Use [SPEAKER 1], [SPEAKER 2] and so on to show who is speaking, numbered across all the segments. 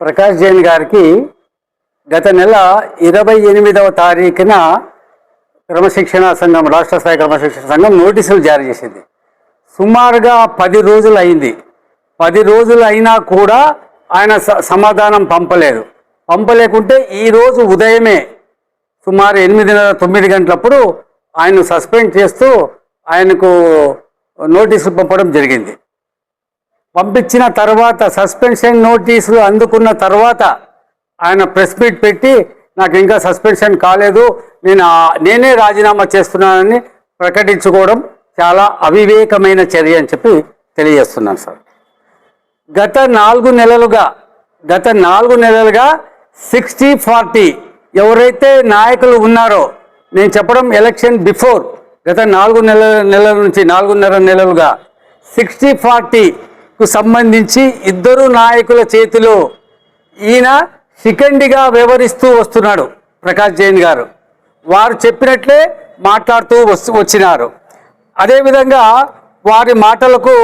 [SPEAKER 1] ప్రకాష్ జైన్ గారికి గత నెల ఇరవై ఎనిమిదవ తారీఖున క్రమశిక్షణ సంఘం రాష్ట్ర స్థాయి క్రమశిక్షణ సంఘం నోటీసులు జారీ చేసింది. సుమారుగా పది రోజులు అయింది పది రోజులు అయినా కూడా ఆయన స- సమాధానం పంపలేదు. పంపలేకుంటే ఈరోజు ఉదయమే సుమారు ఎనిమిదిన్నర తొమ్మిది గంటలప్పుడు ఆయన సస్పెండ్ చేస్తూ ఆయనకు నోటీసులు పంపడం జరిగింది. పంపించిన తర్వాత సస్పెన్షన్ నోటీసులు అందుకున్న తర్వాత ఆయన ప్రెస్ మీట్ పెట్టి నాకు ఇంకా సస్పెన్షన్ కాలేదు నేను నేనే రాజీనామా చేస్తున్నానని ప్రకటించుకోవడం చాలా అవివేకమైన చర్య అని చెప్పి తెలియజేస్తున్నాను సార్. గత నాలుగు నెలలుగా గత నాలుగు నెలలుగా సిక్స్టీ ఫార్టీ ఎవరైతే నాయకులు ఉన్నారో నేను చెప్పడం ఎలక్షన్ బిఫోర్ గత నాలుగు నెలల నెలల నుంచి నాలుగున్నర నెలలుగా సిక్స్టీ ఫార్టీ కు సంబంధించి ఇద్దరు నాయకుల చేతిలో ఈయన శిఖండిగా వ్యవహరిస్తూ వస్తున్నాడు ప్రకాష్ జైన్ గారు. వారు చెప్పినట్లే మాట్లాడుతూ వస్తు వచ్చినారు. అదేవిధంగా వారి మాటలకు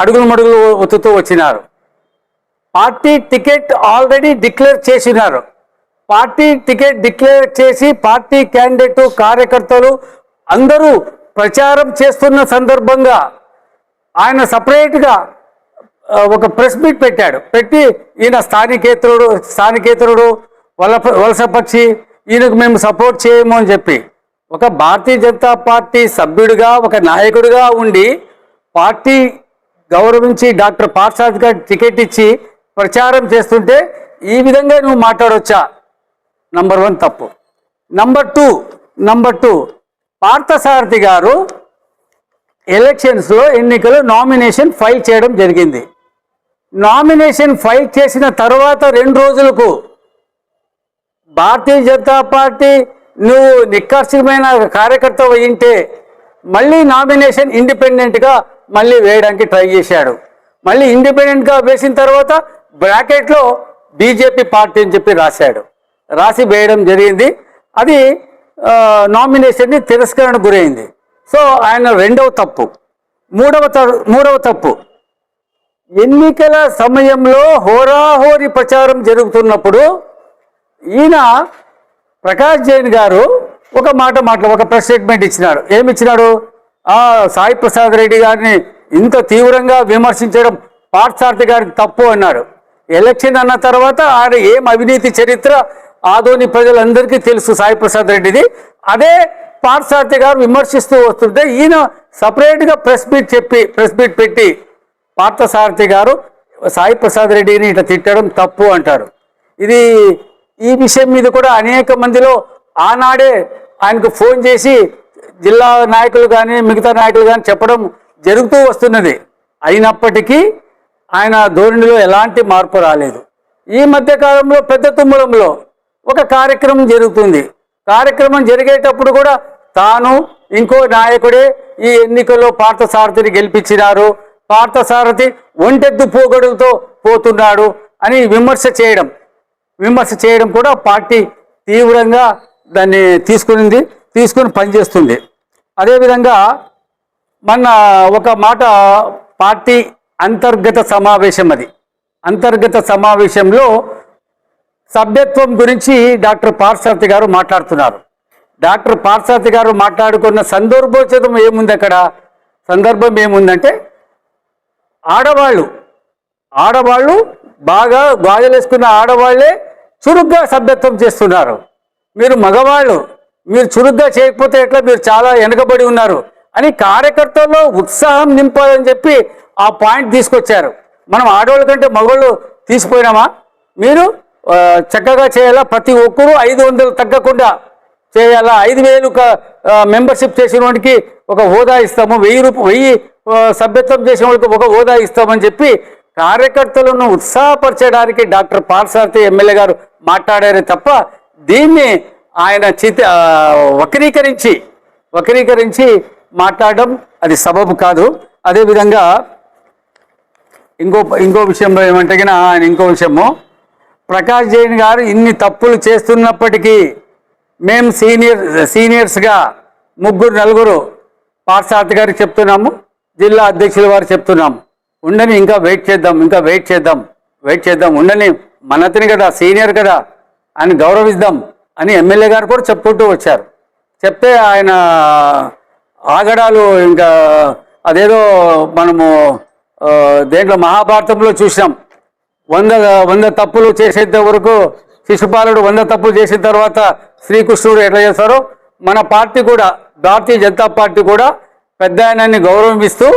[SPEAKER 1] అడుగులు మడుగులు ఒత్తుతూ వచ్చినారు. పార్టీ టికెట్ ఆల్రెడీ డిక్లేర్ చేసినారు. పార్టీ టికెట్ డిక్లేర్ చేసి పార్టీ క్యాండిడేట్ కార్యకర్తలు అందరూ ప్రచారం చేస్తున్న సందర్భంగా ఆయన సపరేట్గా ఒక ప్రెస్ మీట్ పెట్టాడు. పెట్టి ఈయన స్థానికేతరుడు స్థానికేతరుడు వల వలసపక్షి ఈయనకు మేము సపోర్ట్ చేయము అని చెప్పి ఒక భారతీయ జనతా పార్టీ సభ్యుడిగా ఒక నాయకుడిగా ఉండి పార్టీ గౌరవించి డాక్టర్ పార్సాద్ గారి టికెట్ ఇచ్చి ప్రచారం చేస్తుంటే ఈ విధంగా నువ్వు మాట్లాడవచ్చా నంబర్ వన్ తప్పు. Number two number two Parthasarathi garu ఎలక్షన్స్లో ఎన్నికలు నామినేషన్ ఫైల్ చేయడం జరిగింది. నామినేషన్ ఫైల్ చేసిన తర్వాత రెండు రోజులకు భారతీయ జనతా పార్టీ నువ్వు నిక్కర్షమైన కార్యకర్త అయింటే మళ్ళీ నామినేషన్ ఇండిపెండెంట్గా మళ్ళీ వేయడానికి ట్రై చేశాడు. మళ్ళీ ఇండిపెండెంట్గా వేసిన తర్వాత బ్రాకెట్లో బీజేపీ పార్టీ అని చెప్పి రాశాడు. రాసి వేయడం జరిగింది. అది నామినేషన్ని తిరస్కరణ గురైంది. సో ఆయన రెండవ తప్పు. మూడవ మూడవ తప్పు. ఎన్నికల సమయంలో హోరాహోరీ ప్రచారం జరుగుతున్నప్పుడు ఈయన ప్రకాష్ జైన్ గారు ఒక మాట మాట్లా ఒక ప్రెస్ స్టేట్మెంట్ ఇచ్చినాడు. ఏమిచ్చినాడు? ఆ సాయి ప్రసాద్ రెడ్డి గారిని ఇంత తీవ్రంగా విమర్శించడం పార్థసారథి గారికి తప్పు అన్నాడు. ఎలక్షన్ అన్న తర్వాత ఆయన ఏం అవినీతి చరిత్ర ఆదోని ప్రజలందరికీ తెలుసు సాయి ప్రసాద్ రెడ్డిది. అదే పార్థసారథి గారు విమర్శిస్తూ వస్తుంటే ఈయన సపరేట్గా ప్రెస్ మీట్ చెప్పి ప్రెస్ మీట్ పెట్టి పార్థసారథి గారు సాయి ప్రసాద్ రెడ్డిని ఇట్లా తిట్టడం తప్పు అంటారు. ఇది ఈ విషయం మీద కూడా అనేక మందిలో ఆనాడే ఆయనకు ఫోన్ చేసి జిల్లా నాయకులు కానీ మిగతా నాయకులు కానీ చెప్పడం జరుగుతూ వస్తున్నది. అయినప్పటికీ ఆయన ధోరణిలో ఎలాంటి మార్పు రాలేదు. ఈ మధ్యకాలంలో పెద్ద తుమ్మలంలో ఒక కార్యక్రమం జరుగుతుంది. కార్యక్రమం జరిగేటప్పుడు కూడా తాను ఇంకో నాయకుడే ఈ ఎన్నికల్లో పార్థసారథిని గెలిపించినారు. పార్థసారథి ఒంటెద్దు పోగొడులతో పోతున్నాడు అని విమర్శ చేయడం. విమర్శ చేయడం కూడా పార్టీ తీవ్రంగా దాన్ని తీసుకునింది తీసుకుని పనిచేస్తుంది. అదేవిధంగా మన ఒక మాట పార్టీ అంతర్గత సమావేశం అది. అంతర్గత సమావేశంలో సభ్యత్వం గురించి డాక్టర్ పార్సార్థి గారు మాట్లాడుతున్నారు. డాక్టర్ పార్సార్థి గారు మాట్లాడుకున్న సందర్భోచితం ఏముంది అక్కడ? సందర్భం ఏముందంటే ఆడవాళ్ళు ఆడవాళ్ళు బాగా గాజులేసుకున్న ఆడవాళ్ళే చురుగ్గా సభ్యత్వం చేస్తున్నారు. మీరు మగవాళ్ళు మీరు చురుగ్గా చేయకపోతే ఎట్లా మీరు చాలా వెనకబడి ఉన్నారు? అని కార్యకర్తల్లో ఉత్సాహం నింపాలని చెప్పి ఆ పాయింట్ తీసుకొచ్చారు. మనం ఆడవాళ్ళ కంటే మగవాళ్ళు తీసిపోయినామా? మీరు చక్కగా చేయాలా? ప్రతి ఒక్కరూ ఐదు వందలు తగ్గకుండా చేయాలా? ఐదు వేలు మెంబర్షిప్ చేసిన వాడికి ఒక హోదా ఇస్తాము. వెయ్యి రూపాయ వెయ్యి సభ్యత్వం చేసిన వాళ్ళకి ఒక హోదా ఇస్తామని చెప్పి కార్యకర్తలను ఉత్సాహపరచడానికి డాక్టర్ పార్సార్థి ఎమ్మెల్యే గారు మాట్లాడారే తప్ప దీన్ని ఆయన చిత వక్రీకరించి వక్రీకరించి మాట్లాడడం అది సబబు కాదు. అదేవిధంగా ఇంకో ఇంకో విషయంలో ఏమంటే ఆయన ఇంకో విషయము. ప్రకాష్ జైన్ గారు ఇన్ని తప్పులు చేస్తున్నప్పటికీ మేము సీనియర్ సీనియర్స్గా ముగ్గురు నలుగురు పార్సార్థి గారికి చెప్తున్నాము. జిల్లా అధ్యక్షుల వారు చెప్తున్నాం. ఉండని ఇంకా వెయిట్ చేద్దాం ఇంకా వెయిట్ చేద్దాం వెయిట్ చేద్దాం. ఉండని మనతిని కదా సీనియర్ కదా అని గౌరవిద్దాం అని ఎమ్మెల్యే గారు కూడా చెప్పుకుంటూ వచ్చారు. చెప్తే ఆయన ఆగడాలు ఇంకా అదేదో మనము దేంట్లో మహాభారతంలో చూసినాం. వంద వంద తప్పులు చేసేంత వరకు శిశుపాలుడు వంద తప్పులు చేసిన తర్వాత శ్రీకృష్ణుడు ఎట్లా చేస్తారో మన పార్టీ కూడా భారతీయ జనతా పార్టీ కూడా పెద్ద ఆయనని గౌరవిస్తూ